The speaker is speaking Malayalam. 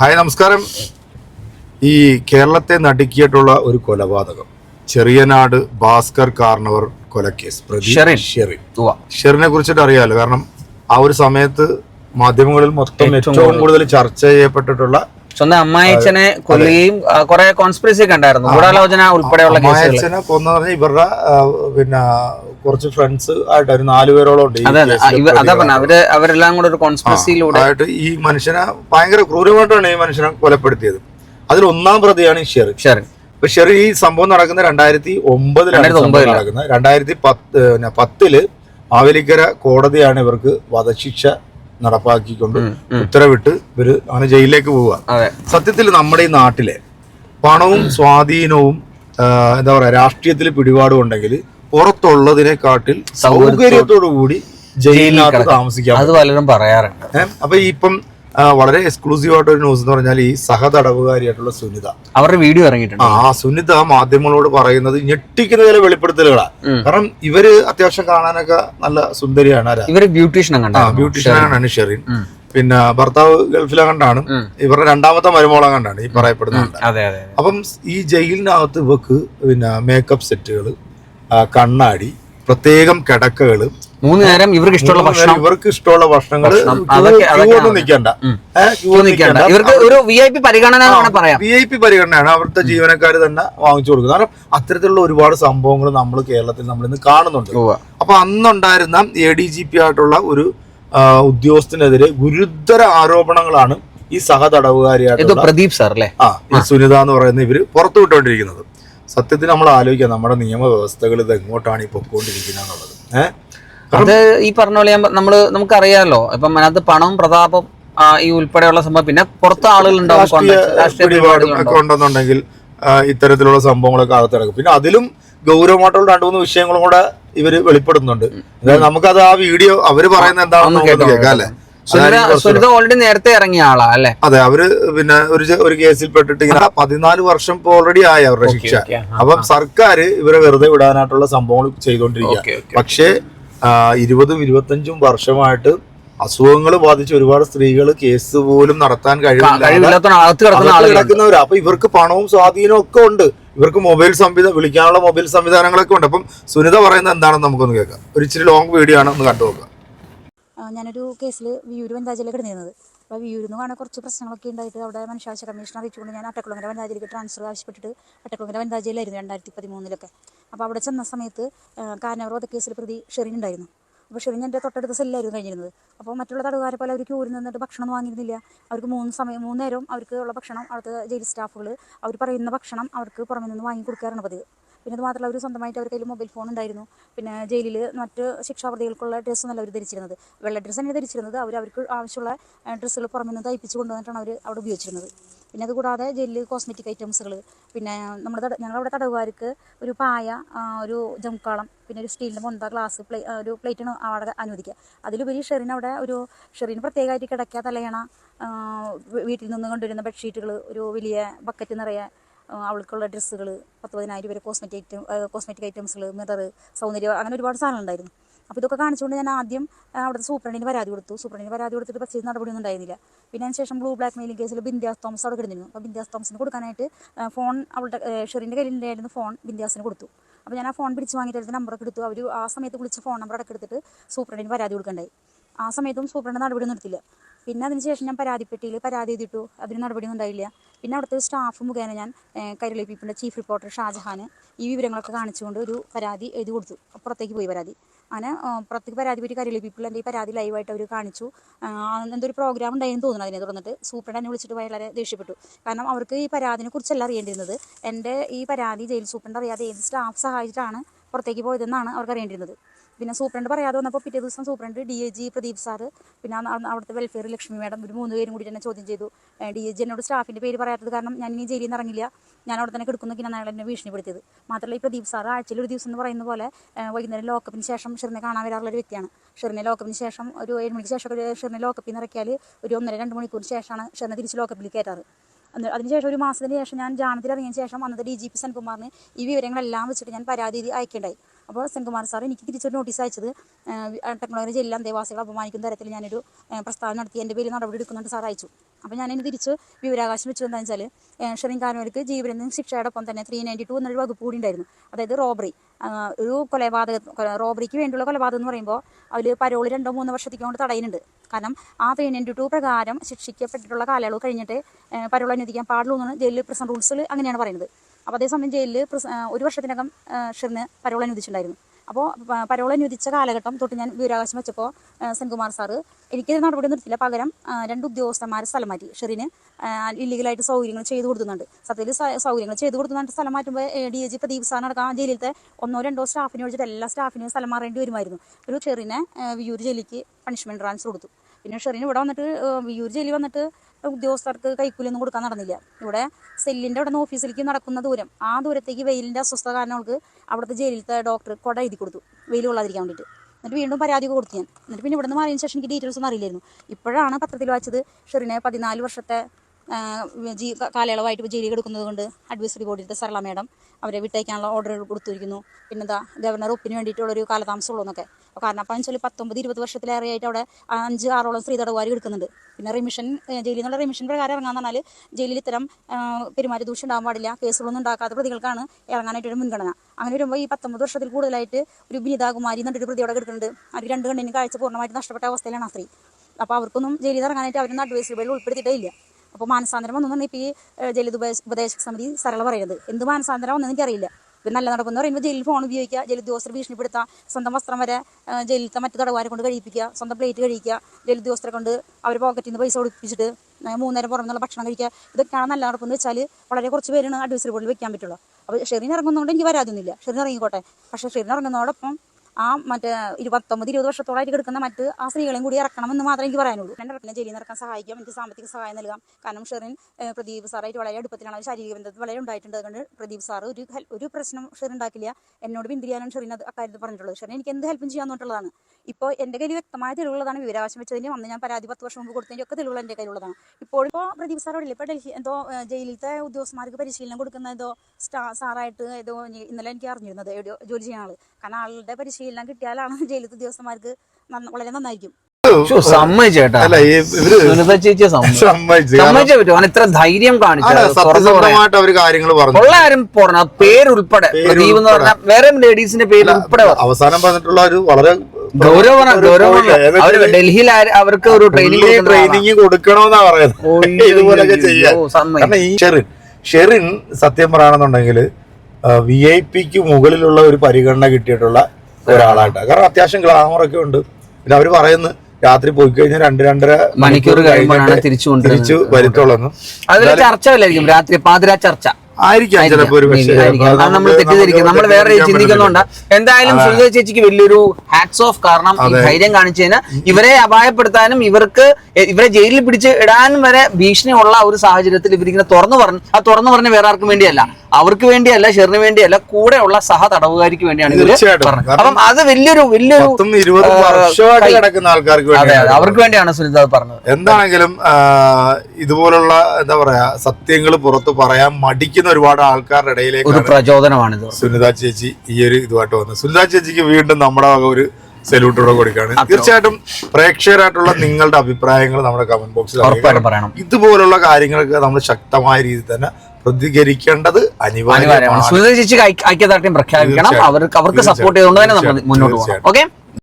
ഹായ് നമസ്കാരം. ഈ കേരളത്തെ നടുക്കിയിട്ടുള്ള ഒരു കൊലപാതകം. ചെറിയനാട് ഭാസ്കർ കാർണവർ കൊലക്കേസ്. പ്രതി ഷെറിൻ. ഷെറിൻ. ഷെറിനെ കുറിച്ചിട്ട് അറിയാലോ. കാരണം ആ ഒരു സമയത്ത് മാധ്യമങ്ങളിൽ മൊത്തം ഏറ്റവും കൂടുതൽ ചർച്ച ചെയ്യപ്പെട്ടിട്ടുള്ള സ്വന്തം അമ്മായിച്ചനെ കൊല്ലുകയും കുറെ കോൺസ്പിറസി ഒക്കെ ഉണ്ടായിരുന്നു. ഗൂഢാലോചന ഉൾപ്പെടെയുള്ള അമ്മായച്ചനെ കൊന്നു ഇവരുടെ പിന്നെ കുറച്ച് ഫ്രണ്ട്സ് ആയിട്ട് ഒരു നാലുപേരോളം ഉണ്ട് അതെ. പറഞ്ഞ. അവർ അവരെല്ലാം കൂടെ ഒരു കോൺസ്പിറസിയിലൂടെ ആയിട്ട് ഈ മനുഷ്യനെ ഭയങ്കര ക്രൂരമായിട്ടാണ് ഈ മനുഷ്യനെ കൊലപ്പെടുത്തിയത്. അതിൽ ഒന്നാം പ്രതിയാണ് ഈ ഷെറിൻ. ഷെറിൻ. അപ്പൊ ഷെറി ഈ സംഭവം നടക്കുന്ന രണ്ടായിരത്തി ഒമ്പതിലാണ് സംഭവം ഒമ്പതിലാണ്. നടക്കുന്നത്. രണ്ടായിരത്തി പത്ത് പിന്നെ പത്തിൽ ആവലിക്കര കോടതിയാണ് ഇവർക്ക് വധശിക്ഷ നടപ്പാക്കിക്കൊണ്ട്. ഉത്തരവിട്ട് ഇവർ അങ്ങനെ ജയിലിലേക്ക് പോവുക. സത്യത്തിൽ നമ്മുടെ ഈ നാട്ടിലെ പണവും സ്വാധീനവും എന്താ പറയാ രാഷ്ട്രീയത്തിൽ പിടിപാടും ഉണ്ടെങ്കിൽ പുറത്തുള്ളതിനെക്കാട്ടിൽ സൗകര്യത്തോടു കൂടി ജയിലിനകത്ത് താമസിക്കാം അത് പലരും പറയാറുണ്ട്. അപ്പൊ ഇപ്പം വളരെ എക്സ്ക്ലൂസീവ് ആയിട്ട് ഒരു ന്യൂസ് എന്ന് പറഞ്ഞാൽ ഈ സഹതടവുകാരിയായിട്ടുള്ള സുനിത. അവരുടെ വീഡിയോ ഇറങ്ങിയിട്ടുണ്ട്. ആ സുനിത മാധ്യമങ്ങളോട് പറയുന്നത് ഞെട്ടിക്കുന്ന ചില വെളിപ്പെടുത്തലുകളാണ് കാരണം ഇവർ അത്യാവശ്യം കാണാനൊക്കെ നല്ല സുന്ദരിയാണ് ഇവർ ബ്യൂട്ടീഷ്യനും ആ കണ്ടു ബ്യൂട്ടീഷ്യനാണ് ഷെറിൻ. പിന്നെ ഭർത്താവ് ഗൾഫിലെ കണ്ടാണ്. ഉം. ഇവരുടെ രണ്ടാമത്തെ മരുമോളം കണ്ടാണ് ഈ പറയപ്പെടുന്നുണ്ട്. അപ്പം ഈ ജയിലിനകത്ത് ഇവക്ക് പിന്നെ മേക്കപ്പ് സെറ്റുകൾ കണ്ണാടി പ്രത്യേകം കിടക്കകൾ മൂന്ന് നേരം ഇവർക്ക് ഇഷ്ടമുള്ള ഭക്ഷണം. ഇവർക്ക് ഇഷ്ടമുള്ള ഭക്ഷണങ്ങൾ ഒന്നും നിൽക്കണ്ട. നിൽക്കണ്ട. ഇവർക്ക് ഒരു വി ഐ പി പരിഗണന പറയാം. വി ഐ പി പരിഗണനയാണ് അവിടുത്തെ ജീവനക്കാർ തന്നെ വാങ്ങിച്ചു കൊടുക്കുന്നത്. കാരണം അത്തരത്തിലുള്ള ഒരുപാട് സംഭവങ്ങൾ നമ്മൾ കേരളത്തിൽ നമ്മൾ ഇന്ന് കാണുന്നുണ്ട്. അപ്പൊ അന്നുണ്ടായിരുന്ന എ ഡി ജി പി ആയിട്ടുള്ള ഒരു ഉദ്യോഗസ്ഥനെതിരെ ഗുരുതര ആരോപണങ്ങളാണ് ഈ സഹതടവുകാരിയായിട്ടുള്ള പ്രദീപ് സാർ അല്ലേ ആ സുനിത എന്ന് പറയുന്ന ഇവർ പുറത്തു വിട്ടുകൊണ്ടിരിക്കുന്നത്. സത്യത്തിൽ നമ്മൾ ആലോചിക്കാം നമ്മുടെ നിയമവ്യവസ്ഥകൾ ഇത് എങ്ങോട്ടാണ് ഈ പൊക്കോണ്ടിരിക്കുന്നത് എന്നുള്ളത്. ഏഹ് അത് ഈ പറഞ്ഞ പോലെ നമ്മൾ നമുക്ക് നമ്മൾ നമുക്കറിയാലോ. ഇപ്പം അതിനകത്ത് പണവും പ്രതാപം ഈ ഉൾപ്പെടെയുള്ള സംഭവം പിന്നെ പുറത്ത് ആളുകൾ. ഉണ്ടെന്നുണ്ടെങ്കിൽ ഇത്തരത്തിലുള്ള സംഭവങ്ങളൊക്കെ അകത്ത് നടക്കും പിന്നെ അതിലും ഗൗരവമായിട്ടുള്ള രണ്ടു മൂന്ന് വിഷയങ്ങളും കൂടെ ഇവർ വെളിപ്പെടുത്തുന്നുണ്ട്. അതായത് നമുക്കത് ആ വീഡിയോ അവർ പറയുന്ന എന്താണെന്ന് കേൾക്കാം. അല്ലെ? ഓൾറെഡി നേരത്തെ ഇറങ്ങിയ ആളാ അല്ലെ? അതെ അവർ പിന്നെ ഒരു ഒരു കേസിൽ പെട്ടിട്ട് ഇങ്ങനെ പതിനാല് വർഷം ഇപ്പൊ ഓൾറെഡി ആയി അവരുടെ ശിക്ഷ. അപ്പം സർക്കാർ ഇവരെ വെറുതെ വിടാനായിട്ടുള്ള സംഭവങ്ങൾ ചെയ്തുകൊണ്ടിരിക്കുക ഓക്കെ. പക്ഷേ ഇരുപതും ഇരുപത്തഞ്ചും വർഷമായിട്ട് അസുഖങ്ങൾ ബാധിച്ച ഒരുപാട് സ്ത്രീകൾ കേസ് പോലും നടത്താൻ കഴിയുന്നവർ അപ്പൊ ഇവർക്ക് പണവും സ്വാധീനവും ഒക്കെ ഉണ്ട്. ഇവർക്ക് മൊബൈൽ സംവിധാനം വിളിക്കാനുള്ള മൊബൈൽ സംവിധാനങ്ങളൊക്കെ ഉണ്ട്. അപ്പം സുനിത പറയുന്നത് എന്താണെന്ന് നമുക്കൊന്ന് കേൾക്കാം. ഒരു ഇച്ചിരി ലോങ് വീഡിയോ ആണ് ഒന്ന് കണ്ടു നോക്കാം ഞാനൊരു കേസിൽ വിയൂര് വനിതാ ജില്ലയിൽ കിടന്നിരുന്നത്. അപ്പോൾ വീഴുന്നു കാണാൻ കുറച്ച് പ്രശ്നങ്ങളൊക്കെ ഉണ്ടായിട്ട് അവിടെ മനുഷ്യാവകാശ കമ്മീഷൻ അറിയിച്ചുകൊണ്ട് ഞാൻ അട്ടക്കുളങ്ങര വനിതാ ജയിലിലേക്ക് ട്രാൻസ്ഫർ ആവശ്യപ്പെട്ടിട്ട് അട്ടക്കുളങ്ങര വനിതാ ജയിലായിരുന്നു രണ്ടായിരത്തി പതിമൂന്നിലൊക്കെ അപ്പോൾ അവിടെ ചെന്ന സമയത്ത് കാനവർ വധക്കേസിൽ പ്രതി ഷെറിൻ ഉണ്ടായിരുന്നു. അപ്പോൾ ഷെറിൻ എന്റെ തൊട്ടടുത്ത സെല്ലായിരുന്നു കഴിഞ്ഞിരുന്നത്. അപ്പോൾ മറ്റുള്ള തടവുകാരെ പോലെ അവർ ക്യൂരിൽ നിന്നിട്ട് ഭക്ഷണം വാങ്ങിയിരുന്നില്ല. അവർക്ക് മൂന്ന് സമയം മൂന്ന് നേരം അവർക്ക് ഉള്ള ഭക്ഷണം അവിടുത്തെ ജയിൽ സ്റ്റാഫുകൾ അവർ പറയുന്ന ഭക്ഷണം അവർക്ക് പുറമെ നിന്ന് വാങ്ങി കൊടുക്കാറാണ് പതിവ്. പിന്നെ അത് മാത്രമല്ല അവർ സ്വന്തമായിട്ട് അവരുടെ കയ്യിൽ മൊബൈൽ ഫോൺ ഉണ്ടായിരുന്നു. പിന്നെ ജയിലിൽ മറ്റ് ശിക്ഷാപ്രതികൾക്കുള്ള ഡ്രസ്സൊന്നല്ല അവർ ധരിച്ചിരുന്നത്. വെള്ള ഡ്രസ്സ് തന്നെ ധരിച്ചിരുന്നത്. അവർ അവർക്ക് ആവശ്യമുള്ള ഡ്രസ്സുകൾ പുറമെ നിന്ന് തയ്പ്പിച്ച് കൊണ്ടുവന്നിട്ടാണ് അവർ അവിടെ ഉപയോഗിച്ചിരുന്നത്. പിന്നെ അതുകൂടാതെ ജയിലിൽ കോസ്മെറ്റിക് ഐറ്റംസുകൾ പിന്നെ നമ്മുടെ ഞങ്ങളവിടെ തടവുകാർക്ക് ഒരു പായ ഒരു ജംകാളം പിന്നെ ഒരു സ്റ്റീലിന്റെ മൊന്ത ഗ്ലാസ് പ്ലേ ഒരു പ്ലേറ്റാണ് അവിടെ അനുവദിക്കുക. അതിലുപരി ഷെറിന് അവിടെ ഒരു ഷെറിന് പ്രത്യേകമായിട്ട് കിടക്കുക തലയണ വീട്ടിൽ നിന്ന് കൊണ്ടുവരുന്ന ബെഡ്ഷീറ്റുകൾ ഒരു വലിയ ബക്കറ്റ് നിറയെ അവൾക്കുള്ള ഡ്രസ്സുകൾ പത്ത് പതിനായിരം വരെ കോസ്മെറ്റിക് ഐറ്റം കോസ്മെറ്റിക് ഐറ്റംസുകൾ മിറർ സൗന്ദര്യം അങ്ങനെ ഒരുപാട് സാധനങ്ങളുണ്ടായിരുന്നു അപ്പോൾ ഇതൊക്കെ കാണിച്ചുകൊണ്ട് ഞാൻ ആദ്യം അവിടുത്തെ സൂപ്രണ്ടിന് പരാതി കൊടുത്തു. സൂപ്രണ്ടിന് പരാതി കൊടുത്തിട്ട് പക്ഷേ നടപടിയൊന്നും ഉണ്ടായിരുന്നില്ല. പിന്നെ അതിന് ശേഷം ബ്ലൂ ബ്ലാക്ക് മെയിലിംഗ് കേസിൽ ബിന്ദ്യാസ് തോമസ് അവിടെ കിടന്നിരുന്നു. അപ്പോൾ ബിന്ദ്യാസ് തോമസിന് കൊടുക്കാനായിട്ട് ഫോൺ അവളുടെ ഷെറിന്റെ കയ്യിലുണ്ടായിരുന്നു ഫോൺ ബിന്ദ്യാസിന് കൊടുത്തു. അപ്പോൾ ഞാൻ ആ ഫോൺ പിടിച്ച് വാങ്ങിയിട്ട് നമ്പറൊക്കെ എടുത്തു. അവർ ആ സമയത്ത് വിളിച്ച ഫോൺ നമ്പർ അടക്കെടുത്തിട്ട് സൂപ്രണ്ടിന് പരാതി കൊടുക്കണ്ടായി. ആ സമയത്തും സൂപ്രണ്ട് നടപടിയൊന്നും എടുത്തില്ല. പിന്നെ അതിന് ശേഷം ഞാൻ പരാതിപ്പെട്ടിയിൽ പരാതി എഴുതിട്ടു അതിന് നടപടിയൊന്നും ഉണ്ടായില്ല. പിന്നെ അവിടുത്തെ സ്റ്റാഫ് മുഖേന ഞാൻ കരളി പീപ്പിളിന്റെ ചീഫ് റിപ്പോർട്ടർ ഷാജഹാന് ഈ വിവരങ്ങളൊക്കെ കാണിച്ചുകൊണ്ട് ഒരു പരാതി എഴുതി കൊടുത്തു. പുറത്തേക്ക് പോയി പരാതി. അങ്ങനെ പുറത്തേക്ക് പരാതി പറ്റി കൈരളി പീപ്പിൾ എന്റെ ഈ പരാതി ലൈവായിട്ട് അവർ കാണിച്ചു. എന്തൊരു പ്രോഗ്രാം ഉണ്ടായെന്ന് തോന്നുന്നു അതിനെ തുടർന്നിട്ട്. സൂപ്രണ്ട് എന്നെ വിളിച്ചിട്ട് വളരെ ദേഷ്യപ്പെട്ടു. കാരണം അവർക്ക് ഈ പരാതിനെ കുറിച്ചല്ല അറിയേണ്ടിരുന്നത് എന്റെ ഈ പരാതി ജയിൽ സൂപ്രണ്ട് അറിയാതെ ഏത് സ്റ്റാഫ് സഹായിച്ചിട്ടാണ് പുറത്തേക്ക് പോയതെന്നാണ് അവർക്ക് അറിയേണ്ടിരുന്നത് പിന്നെ സൂപ്രണ്ട് പറയാതെ വന്നപ്പോൾ പിറ്റേ ദിവസം superintendent D A G Pradeep sir പിന്നെ അവിടുത്തെ വെൽഫെയർ ലക്ഷ്മി മാഡം ഒരു മൂന്ന് പേരും കൂടി തന്നെ ചോദ്യം ചെയ്തു. ഡി എ ജി എന്നോട് സ്റ്റാഫിന്റെ പേര് പറയാത്തത് കാരണം ഞാൻ ഇനി ജയിലിൽ നിന്ന് ഇറങ്ങില്ല. ഞാൻ അവിടെ തന്നെ കിടക്കുന്നൊക്കെയാണ് അയാൾ എന്നെ ഭീഷണിപ്പെടുത്തിയത്. മാത്രമല്ല ഈ പ്രദീപ് സാർ ആഴ്ചയിൽ ഒരു ദിവസം എന്ന് പറയുന്ന പോലെ വൈകുന്നേരം ലോക്കപ്പിന് ശേഷം ഷെറിനെ കാണാൻ വരാറുള്ള ഒരു വ്യക്തിയാണ്. ഷെറിനെ ലോക്കപ്പിന് ശേഷം ഒരു ഏഴ് മണിക്ക് ശേഷം ഒരു ഷെറിനെ ലോക്കപ്പിൽ നിന്ന് ഇറക്കിയാൽ ഒരു ഒന്നര രണ്ട് മണിക്കൂർ ശേഷമാണ് ഷെറിനെ തിരിച്ച് ലോക്കപ്പിൽ കയറ്റാറ്. അതിനുശേഷം ഒരു മാസത്തിന് ശേഷം ഞാൻ ജാണത്തിൽ ഇറങ്ങിയ ശേഷം അന്നത്തെ ഡി ജി പി സെൻകുമാറിന് ഈ വിവരങ്ങളെല്ലാം വെച്ചിട്ട് ഞാൻ പരാതി അയക്കേണ്ടായി. അപ്പോൾ സെൻകുമാർ സാർ എനിക്ക് തിരിച്ചൊരു നോട്ടീസ് അയച്ചത് ടെക്നോളജി എല്ലാം ദേവാസികളെ അപമാനിക്കുന്ന തരത്തിൽ ഞാനൊരു പ്രസ്താവന നടത്തി. എന്റെ പേരിൽ നടപടി എടുക്കുന്നുണ്ട് സാർ അയച്ചു. അപ്പോൾ ഞാൻ ഇനി തിരിച്ച് വിവരാകാശം വെച്ചു എന്താണെന്ന് വെച്ചാൽ ഷെറിൻ കാനോർക്ക് ജീവനും ശിക്ഷയോടൊപ്പം തന്നെ ത്രീ നയന്റി ടു എന്നൊരു വകുപ്പ് കൂടി ഉണ്ടായിരുന്നു. അതായത് റോബറി ഒരു കൊലപാതക റോബറിക്ക് വേണ്ടിയുള്ള കൊലപാതകം എന്ന് പറയുമ്പോൾ അതിൽ പരോൾ രണ്ടോ മൂന്നോ വർഷത്തേക്ക് കൊണ്ട് തടയുന്നുണ്ട്. കാരണം ആ ത്രീ നയന്റി ടു പ്രകാരം ശിക്ഷിക്കപ്പെട്ടിട്ടുള്ള കാലയളവ് കഴിഞ്ഞിട്ട് പരോൾ അനുവദിക്കാൻ പാടുള്ളൂ എന്നാണ് ജയിലിൽ പ്രസൻ റൂൾസിൽ അങ്ങനെയാണ് പറയുന്നത്. അപ്പോൾ അതേസമയം ജയിലിൽ ഒരു വർഷത്തിനകം ഷെറിന് പരോൾ അനുവദിച്ചിട്ടുണ്ടായിരുന്നു. അപ്പോൾ പരോൾ അനുവദിച്ച കാലഘട്ടം തൊട്ട് ഞാൻ വിവരാകാശം വെച്ചപ്പോൾ സെൻകുമാർ സാറ് എനിക്ക് നടപടി നിർത്തില്ല പകരം രണ്ട് ഉദ്യോഗസ്ഥന്മാരെ സ്ഥലം മാറ്റി. ഷെറിന് ഇല്ലീഗലായിട്ട് സൗകര്യങ്ങൾ ചെയ്തു കൊടുക്കുന്നുണ്ട് സത്യത്തിൽ സൗകര്യങ്ങൾ ചെയ്തു കൊടുക്കുന്നുണ്ട് സ്ഥലം മാറ്റുമ്പോൾ ഡി എ ജി പ്രദീപ് സാറിനടക്കം ജയിലിലത്തെ ഒന്നോ രണ്ടോ സ്റ്റാഫിനെ ഒഴിച്ചിട്ട് എല്ലാ സ്റ്റാഫിനെയും സ്ഥലം മാറേണ്ടി വരുമായിരുന്നു. ഒരു ഷെറിനെ വിയൂർ ജയിലിക്ക് പണിഷ്മെന്റ് ട്രാൻസ്ഫർ കൊടുത്തു. പിന്നെ ഷെറിന് ഇവിടെ വന്നിട്ട് വിയൂർ ജയിലിൽ വന്നിട്ട് ഉദ്യോഗസ്ഥർക്ക് കൈക്കൂലിയൊന്നും കൊടുക്കാൻ നടന്നില്ല. ഇവിടെ സെല്ലിന്റെ അവിടെ നിന്ന് ഓഫീസിലേക്ക് നടക്കുന്ന ദൂരം. ആ ദൂരത്തേക്ക് വെയിലിന്റെ അസ്വസ്ഥത കാരണം അവൾക്ക് അവിടുത്തെ ജയിലിലത്തെ ഡോക്ടർ കൊട എഴുതി കൊടുത്തു. വെയിൽ കൊള്ളാതിരിക്കാൻ വേണ്ടിയിട്ട്. എന്നിട്ട് വീണ്ടും പരാതി കൊടുത്തു ഞാൻ. എന്നിട്ട് പിന്നെ ഇവിടുന്ന് മാറിയതിന് ശേഷം എനിക്ക് ഡീറ്റെയിൽസ് ഒന്നും അറിയില്ലായിരുന്നു. ഇപ്പോഴാണ് പത്രത്തിൽ വായിച്ചത് ഷെറിനെ പതിനാല് വർഷത്തെ ജീ കാലയളവായിട്ട് ജയിലിൽ കിടക്കുന്നത് കൊണ്ട് അഡ്വൈസറി ബോർഡിലത്തെ സരള മേഡം അവരെ വിട്ടയക്കാനുള്ള ഓർഡർ കൊടുത്തിരിക്കുന്നു. പിന്നെന്താ ഗവർണർ ഒപ്പിന് വേണ്ടിയിട്ടുള്ളൊരു ഒരു എന്നൊക്കെ. അപ്പോൾ കാരണം അപ്പം വെച്ചാൽ പത്തൊമ്പത് ഇരുപത് വർഷത്തിലേറെയായിട്ട് അവിടെ അഞ്ച് ആറോളം സ്ത്രീ തടവുകാർ എടുക്കുന്നുണ്ട് പിന്നെ റിമിഷൻ ജയിലിൽ നിന്നുള്ള റിമിഷൻ പ്രകാരം ഇറങ്ങാന്ന് പറഞ്ഞാൽ ജയിലിൽ ഇത്തരം പെരുമാറ്റ ദൂഷ്യം ഉണ്ടാകാൻ പാടില്ല. കേസുകളൊന്നും ഉണ്ടാക്കാത്ത പ്രതികൾക്കാണ് ഇറങ്ങാനായിട്ടൊരു മുൻഗണന. അങ്ങനെ വരുമ്പോൾ ഈ പത്തൊമ്പത് വർഷത്തിൽ കൂടുതലായിട്ട് ഒരു വിനിതാകുമാരി എന്നിട്ടൊരു പ്രതിയോടെ കിടക്കുന്നുണ്ട്. അവർ രണ്ട് കണ്ണിന് കാഴ്ച പൂർണമായിട്ട് നഷ്ടപ്പെട്ട അവസ്ഥയിലാണ് ആ സ്ത്രീ. അപ്പോൾ അവർക്കൊന്നും ജയിലിൽ ഇറങ്ങാനായിട്ട് അവരൊന്നും ബോർഡിൽ ഉൾപ്പെടുത്തിയിട്ടേ ഇല്ല. അപ്പോൾ മാനസാന്തരം വന്നു ഇപ്പോൾ ഈ ഏഹ് ഉപദേശ ഉപദേശക സമിതി സരള പറയുന്നത്. എന്ത് മാനസാന്തരം ഒന്നും എനിക്കറിയില്ല. ഇപ്പം നല്ല നടക്കുന്ന. പറയുമ്പോൾ ജയിലിൽ ഫോൺ ഉപയോഗിക്കുക ജയിൽ ഉദ്യോഗസ്ഥരെ ഭീഷണിപ്പെടുത്തുക സ്വന്തം വസ്ത്രം വരെ ജയിലിലത്തെ മറ്റു തടവുകാരെ കൊണ്ട് കഴിപ്പിക്കുക സ്വന്തം പ്ലേറ്റ് കഴിക്കുക ജയിൽ ഉദ്യോഗസ്ഥരെ കൊണ്ട് അവർ പോക്കറ്റിൽ നിന്ന് പൈസ കൊടുപ്പിച്ചിട്ട് ഏഹ് മൂന്നേരം പുറമെന്നുള്ള ഭക്ഷണം കഴിക്കുക. ഇതൊക്കെയാണ് നല്ല നടക്കുന്നത്. വെച്ചാൽ വളരെ കുറച്ച് പേരാണ് അഡ്വൈസറി ബോർഡിൽ വെക്കാൻ പറ്റുള്ളൂ. അപ്പോൾ ഷെറിന് ഇറങ്ങുന്നതുകൊണ്ട് എനിക്ക് വരാതൊന്നുമില്ല ഷെറിന് ഇറങ്ങിക്കോട്ടെ. പക്ഷേ ഷെറിന് ഇറങ്ങുന്നതോടൊപ്പം ആ മറ്റേ ഇരുപത്തൊമ്പത് ഇരുപത് വർഷത്തോളായിട്ട് കിടക്കുന്ന മറ്റ് ആ സ്ത്രീകളെയും കൂടി ഇറക്കണം എന്ന് മാത്രമേ എനിക്ക് പറയാനുള്ളൂ. എന്റെ പെട്ടെന്ന് ജയിലിൽ നിന്ന് ഇറക്കാൻ സഹായിക്കാം എനിക്ക് സാമ്പത്തിക സഹായം നൽകാം. കാരണം ഷെറിൻ പ്രദീപ് സാറായിട്ട് വളരെ അടുപ്പത്തിലാണ് ശാരീരിക ബന്ധത്തിൽ വളരെ ഉണ്ടായിട്ടുണ്ട്. അതുകൊണ്ട് പ്രദീപ് സാർ ഒരു ഒരു പ്രശ്നം ഷെറിൻ ഉണ്ടാക്കില്ല. എന്നോട് പിന്തിരിയാനാണ് ഷെറിൻ അത് അക്കാര്യത്തിൽ പറഞ്ഞിട്ടുള്ളത്. ഷെറിൻ എനിക്ക് എന്ത് ഹെൽപ്പും ചെയ്യാൻ പറഞ്ഞിട്ടുള്ളതാണ് ഇപ്പോൾ എന്റെ കയ്യിൽ വ്യക്തമായ തെളിവുള്ളതാണ് വിവരാവകാശം വെച്ചതിന് അന്ന് ഞാൻ പരാതി പത്ത് വർഷം മുമ്പ് കൊടുത്തതിന്റെ ഒക്കെ തെളിവുകൾ എന്റെ കയ്യിലുള്ളതാണ്. ഇപ്പോൾ ഇപ്പോൾ പ്രദീപ് സാറോടില്ല ഇപ്പോൾ ഡൽഹി എന്തോ ജയിലിലത്തെ ഉദ്യോഗസ്ഥന്മാർക്ക് പരിശീലനം കൊടുക്കുന്ന എന്തോ സ്റ്റാ സാറായിട്ട് ഏതോ ഇന്നലെ എനിക്ക് അറിഞ്ഞിരുന്നത് എവിടെയോ ജോലി ചെയ്യുന്ന ആൾ കാരണം ആളുടെ പരിശീലനം കിട്ടിയാലാണ് ജയിലിലത്തെ ഉദ്യോഗസ്ഥന്മാർക്ക് വളരെ നന്നായിരിക്കും. ഇത്ര ധൈര്യം അവർ കാര്യങ്ങൾ പറഞ്ഞു. പേരുൾപ്പെടെ പ്രദീപ് എന്ന് പറഞ്ഞാൽ വേറെ ലേഡീസിന്റെ പേര് ഉൾപ്പെടെ അവസാനം പറഞ്ഞിട്ടുള്ള ഒരു വളരെ ഗൗരവമാണ് ഗൗരവമാണ്. അവർ ഡൽഹിയിൽ അവർക്ക് ഒരു ട്രെയിനിങ് ട്രെയിനിങ് കൊടുക്കണമെന്നാ പറയുന്നത്. ഇതുപോലൊക്കെ ചെയ്യാൻ. കാരണം ഈ ഷെറിൻ ഷെറിൻ സത്യം പറയുകയാണെന്നുണ്ടെങ്കിൽ വി ഐ പിക്ക് മുകളിലുള്ള ഒരു പരിഗണന കിട്ടിയിട്ടുള്ള ഒരാളായിട്ടാണ് കാരണം അത്യാവശ്യം ഗ്ലാമർ ഒക്കെ ഉണ്ട്. പിന്നെ അവർ പറയുന്നു രാത്രി പോയി കഴിഞ്ഞാൽ രണ്ട് രണ്ടര മണിക്കൂർ കഴിയുമ്പോഴാണ് തിരിച്ചു തിരിച്ചു വരുത്തുള്ളൂ അതിൽ ചർച്ച രാത്രി പാതിരാ ചർച്ച. ആയിരിക്കാം ചിലപ്പോ ഒരു പക്ഷേ. ആയിരിക്കാം. അത് അത് നമ്മൾ നമുക്ക് തെറ്റിദ്ധരിക്കും നമ്മൾ വേറെ തെറ്റിദ്ധരിക്കാൻ ചിന്തിക്കുന്നുണ്ട് എന്തായാലും സുനിത ചേച്ചിക്ക് വലിയൊരു ഹാറ്റ്സ് ഓഫ് കാരണം ഈ ധൈര്യം കാണിച്ചതിന് ഇവരെ അപായപ്പെടുത്താനും ഇവർക്ക് എ- ഇവരെ ജയിലിൽ പിടിച്ച് ഇടാനും വരെ ഭീഷണി ഉള്ള ഒരു സാഹചര്യത്തിൽ ഇവരിങ്ങനെ തുറന്നു പറഞ്ഞു ആ തുറന്നു പറഞ്ഞ വേറെ ആർക്കും വേണ്ടിയല്ല. അവർക്ക് വേണ്ടിയല്ല ഷെറിന് വേണ്ടിയല്ല കൂടെയുള്ള സഹ തടവുകാരിക്ക് വേണ്ടിയാണ് ഇവർ തീർച്ചയായിട്ടും. പറഞ്ഞത്. കാരണം അപ്പം അത് വലിയൊരു വലിയൊരു പത്തും ഇരുപതും ആ, വർഷമായിട്ട് കൈ- കിടക്കുന്ന ആൾക്കാർക്ക് അതെ അതെ അവർക്ക് വേണ്ടിയാണ് സുനിത അത് പറഞ്ഞത്. എന്താണെങ്കിലും ആ, ഇതുപോലുള്ള എന്താ പറയാ സത്യങ്ങൾ പുറത്ത് പറയാൻ മടിക്കുന്ന ഒരുപാട് ആൾക്കാരുടെ ഇടയിലേക്ക് ഒരു പ്രചോദനമാണ് പ്രചോദനമാണിത്. സുനിത ചേച്ചി ഈ ഒരു ഇതുമായിട്ട് വന്നത്. സുനിത ചേച്ചിക്ക് വീണ്ടും നമ്മുടെ വക ഒരു സല്യൂട്ടോടെ കൊടുക്കുകയാണ്. തീർച്ചയായിട്ടും പ്രേക്ഷകരായിട്ടുള്ള നിങ്ങളുടെ അഭിപ്രായങ്ങൾ നമ്മുടെ കമന്റ് ബോക്സിൽ പറയണം. ഇതുപോലുള്ള കാര്യങ്ങൾക്ക് നമ്മൾ ശക്തമായ രീതിയിൽ തന്നെ പ്രതികരിക്കേണ്ടത് അനിവാര്യമാണ്. സുനിത ഐക്യ- ഐക്യദാർഢ്യം പ്രഖ്യാപിക്കണം. അവർക്ക് അവർക്ക് സപ്പോർട്ട് ചെയ്തുകൊണ്ട് തന്നെ നമ്മൾ മുന്നോട്ട് പോകണം. ഓക്കെ